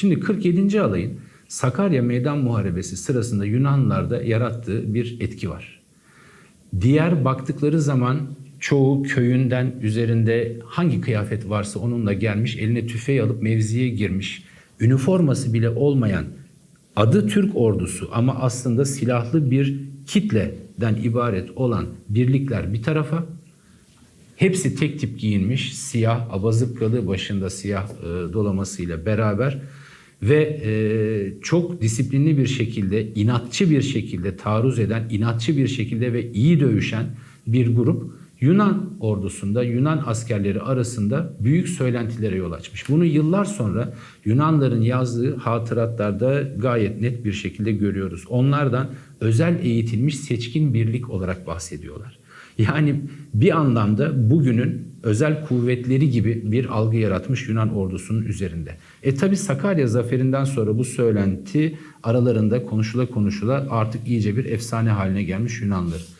Şimdi 47. alayın Sakarya Meydan Muharebesi sırasında Yunanlılarda yarattığı bir etki var. Diğer baktıkları zaman çoğu köyünden üzerinde hangi kıyafet varsa onunla gelmiş, eline tüfeği alıp mevziye girmiş, üniforması bile olmayan adı Türk ordusu ama aslında silahlı bir kitleden ibaret olan birlikler bir tarafa, hepsi tek tip giyinmiş, siyah, abazıpkalı başında siyah e, dolamasıyla beraber ve e, çok disiplinli bir şekilde, inatçı bir şekilde taarruz eden, inatçı bir şekilde ve iyi dövüşen bir grup Yunan ordusunda, Yunan askerleri arasında büyük söylentilere yol açmış. Bunu yıllar sonra Yunanların yazdığı hatıratlarda gayet net bir şekilde görüyoruz. Onlardan özel eğitilmiş seçkin birlik olarak bahsediyorlar. Yani bir anlamda bugünün özel kuvvetleri gibi bir algı yaratmış Yunan ordusunun üzerinde. E tabi Sakarya zaferinden sonra bu söylenti aralarında konuşula konuşula artık iyice bir efsane haline gelmiş Yunanlılar.